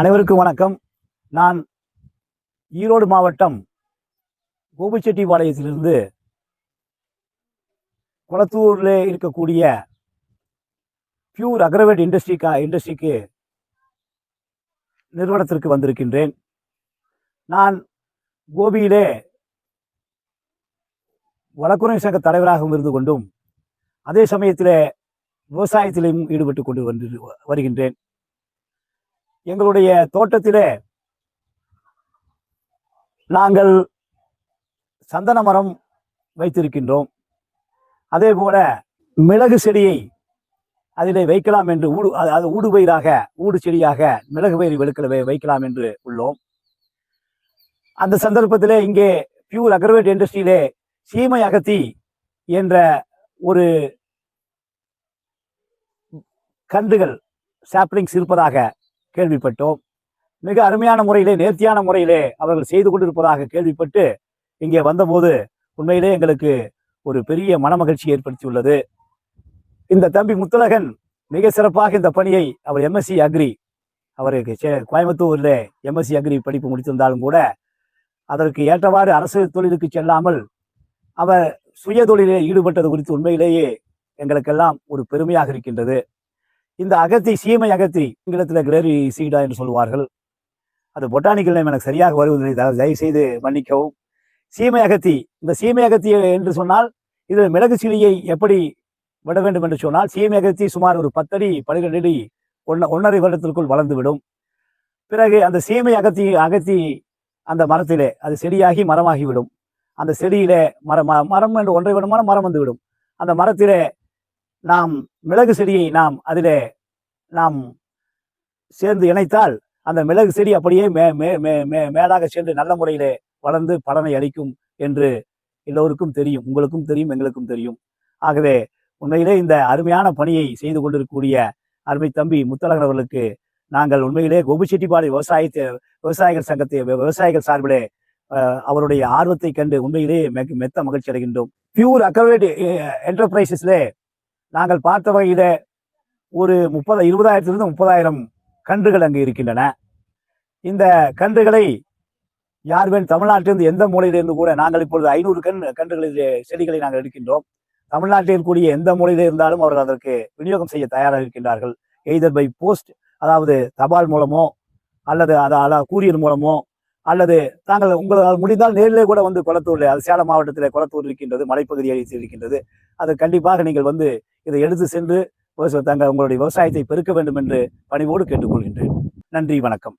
அனைவருக்கும் வணக்கம். நான் ஈரோடு மாவட்டம் கோபிச்செட்டிப்பாளையத்திலிருந்து குளத்தூரில் இருக்கக்கூடிய பியூர் அக்ரவேட் இண்டஸ்ட்ரிக்கா இண்டஸ்ட்ரிக்கு நிறுவனத்திற்கு வந்திருக்கின்றேன். நான் கோபியிலே வழக்குரை சங்க தலைவராகவும் இருந்து கொண்டும் அதே சமயத்தில் விவசாயத்திலையும் ஈடுபட்டு கொண்டு வந்து வருகின்றேன். எங்களுடைய தோட்டத்திலே நாங்கள் சந்தன மரம் வைத்திருக்கின்றோம். அதே போல மிளகு செடியை அதிலே வைக்கலாம் என்று ஊடு அது ஊடுபயிராக ஊடு செடியாக மிளகு பயிர் வெளுக்கல வைக்கலாம் என்று உள்ளோம். அந்த சந்தர்ப்பத்திலே இங்கே பியூர் அக்ரவேட் இண்டஸ்ட்ரியிலே சீமை அகத்தி என்ற ஒரு கன்றுகள் சாப்ளிங்ஸ் இருப்பதாக கேள்விப்பட்டோம். மிக அருமையான முறையிலே நேர்த்தியான முறையிலே அவர்கள் செய்து கொண்டிருப்பதாக கேள்விப்பட்டு இங்கே வந்தபோது உண்மையிலே எங்களுக்கு ஒரு பெரிய மனமகிழ்ச்சி ஏற்படுத்தியுள்ளது. இந்த தம்பி முத்துலகன் மிக சிறப்பாக இந்த பணியை அவர் எம்எஸ்சி அக்ரி அவருக்கு கோயம்புத்தூரில் எம்எஸ்சி அக்ரி படிப்பு முடித்திருந்தாலும் கூட அதற்கு ஏற்றவாறு அரசு தொழிலுக்கு செல்லாமல் அவர் சுய தொழிலில் ஈடுபட்டது குறித்து உண்மையிலேயே எங்களுக்கெல்லாம் ஒரு பெருமையாக இருக்கின்றது. இந்த அகத்தி சீமை அகத்தி ஆங்கிலத்தில் கிரேரி சீடா என்று சொல்வார்கள் அது பொட்டானிக்கல் நேம் எனக்கு சரியாக வருவதில்லை. தயவு தயவு செய்து மன்னிக்கவும். சீமை அகத்தி இந்த சீமை அகத்தி என்று சொன்னால் இதில் மிளகு சிலியை எப்படி விட வேண்டும் என்று சொன்னால் சீமை அகத்தி சுமார் ஒரு பத்தடி பன்னிரெண்டு அடி ஒன்ன ஒன்றரை வருடத்திற்குள் வளர்ந்துவிடும். பிறகு அந்த சீமை அகத்தி அகத்தி அந்த மரத்திலே அது செடியாகி மரமாகிவிடும். அந்த செடியிலே மரம் ம- மரம் என்று ஒன்றை விடுமான மரம் வந்துவிடும். அந்த மரத்திலே நாம் மிளகு செடியை நாம் அதிலே நாம் சேர்ந்து இணைத்தால் அந்த மிளகு செடி அப்படியே மே மே மே மே மேலாக சென்று நல்ல முறையிலே வளர்ந்து பலனை அளிக்கும் என்று எல்லோருக்கும் தெரியும். உங்களுக்கும் தெரியும் எங்களுக்கும் தெரியும். ஆகவே உண்மையிலே இந்த அருமையான பணியை செய்து கொண்டிருக்கக்கூடிய அருமை தம்பி முத்தழகன் அவர்களுக்கு நாங்கள் உண்மையிலே கோபிச்செட்டிப்பாடி விவசாயத்தை விவசாயிகள் சங்கத்தை விவசாயிகள் சார்பிலே அவருடைய ஆர்வத்தை கண்டு உண்மையிலே மெ- மெத்த மகிழ்ச்சி அடைகின்றோம். பியூர் அக்ரவேட் என்டர்பிரைசஸ்லே நாங்கள் பார்த்த வகையில் ஒரு முப்பது இருபதாயிரத்திலிருந்து முப்பதாயிரம் கன்றுகள் அங்கு இருக்கின்றன. இந்த கன்றுகளை யார் வேணும் தமிழ்நாட்டிலிருந்து எந்த மூலையிலிருந்து கூட நாங்கள் இப்பொழுது ஐநூறு கண் கன்றுகளில் செடிகளை நாங்கள் எடுக்கின்றோம். தமிழ்நாட்டில் கூடிய எந்த மூலையில் இருந்தாலும் அவர்கள் அதற்கு விநியோகம் செய்ய தயாராக இருக்கின்றார்கள். எய்தர் பை போஸ்ட் அதாவது தபால் மூலமோ அல்லது அதை கூரியர் மூலமோ அல்லது தாங்கள் உங்களால் முடிந்தால் நேரிலே கூட வந்து குளத்தூர் அது சேலம் மாவட்டத்தில் குளத்தூர் இருக்கின்றது மலைப்பகுதியில் இருக்கின்றது. அது கண்டிப்பாக நீங்கள் வந்து இதை எடுத்து சென்று தங்கள் உங்களுடைய விவசாயத்தை பெருக்க வேண்டும் என்று பணிவோடு கேட்டுக்கொள்கின்றேன். நன்றி வணக்கம்.